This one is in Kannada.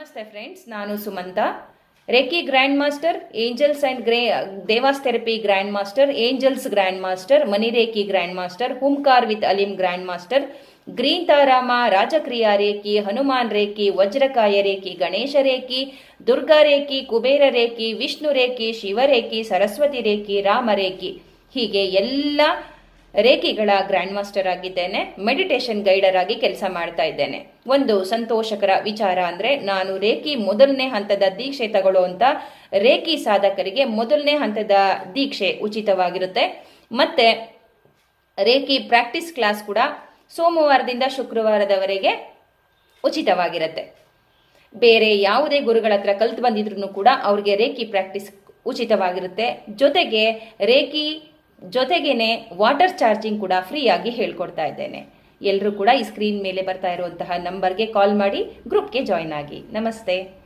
ನಮಸ್ತೆ ಫ್ರೆಂಡ್ಸ್ ನಾನು Sumanth. Reiki grand master angels and grey devas therapy grand master angels grand master money reiki grand master ಹುಮ್ಕಾರ್ with ಅಲಿಂ ಗ್ರ್ಯಾಂಡ್ ಮಾಸ್ಟರ್ ಗ್ರೀನ್ ತಾರಾಮ ರಾಜಕ್ರಿಯಾ reiki Hanuman reiki Vajrakaya reiki Ganesha reiki Durga reiki Kubera reiki Vishnu reiki ಶಿವರೇಖಿ Saraswati reiki Rama reiki ಹೀಗೆ ಎಲ್ಲ ರೇಖಿಗಳ ಗ್ರ್ಯಾಂಡ್ ಮಾಸ್ಟರ್ ಆಗಿದ್ದೇನೆ ಮೆಡಿಟೇಷನ್ ಗೈಡರ್ ಆಗಿ ಕೆಲಸ ಮಾಡ್ತಾ ಇದ್ದೇನೆ. ಒಂದು ಸಂತೋಷಕರ ವಿಚಾರ ಅಂದ್ರೆ ನಾನು ರೇಖಿ ಮೊದಲನೇ ಹಂತದ ದೀಕ್ಷೆ ತಗೊಳ್ಳುವಂತ ರೇಖಿ ಸಾಧಕರಿಗೆ ಮೊದಲನೇ ಹಂತದ ದೀಕ್ಷೆ ಉಚಿತವಾಗಿರುತ್ತೆ. ಮತ್ತೆ ರೇಖಿ ಪ್ರಾಕ್ಟೀಸ್ ಕ್ಲಾಸ್ ಕೂಡ ಸೋಮವಾರದಿಂದ ಶುಕ್ರವಾರದವರೆಗೆ ಉಚಿತವಾಗಿರುತ್ತೆ. ಬೇರೆ ಯಾವುದೇ ಗುರುಗಳ ಹತ್ರ ಕಲ್ತು ಬಂದಿದ್ರು ಕೂಡ ಅವ್ರಿಗೆ ರೇಖಿ ಪ್ರಾಕ್ಟೀಸ್ ಉಚಿತವಾಗಿರುತ್ತೆ. ಜೊತೆಗೆ ರೇಖಿ ಜೊತೆಗೇನೆ ವಾಟರ್ ಚಾರ್ಜಿಂಗ್ ಕೂಡ ಫ್ರೀಯಾಗಿ ಹೇಳ್ಕೊಡ್ತಾ ಇದ್ದೇನೆ. ಎಲ್ಲರೂ ಕೂಡ ಈ ಸ್ಕ್ರೀನ್ ಮೇಲೆ ಬರ್ತಾ ಇರುವಂತಹ ನಂಬರ್ಗೆ ಕಾಲ್ ಮಾಡಿ ಗ್ರೂಪ್ಗೆ ಜಾಯ್ನ್ ಆಗಿ. ನಮಸ್ತೆ.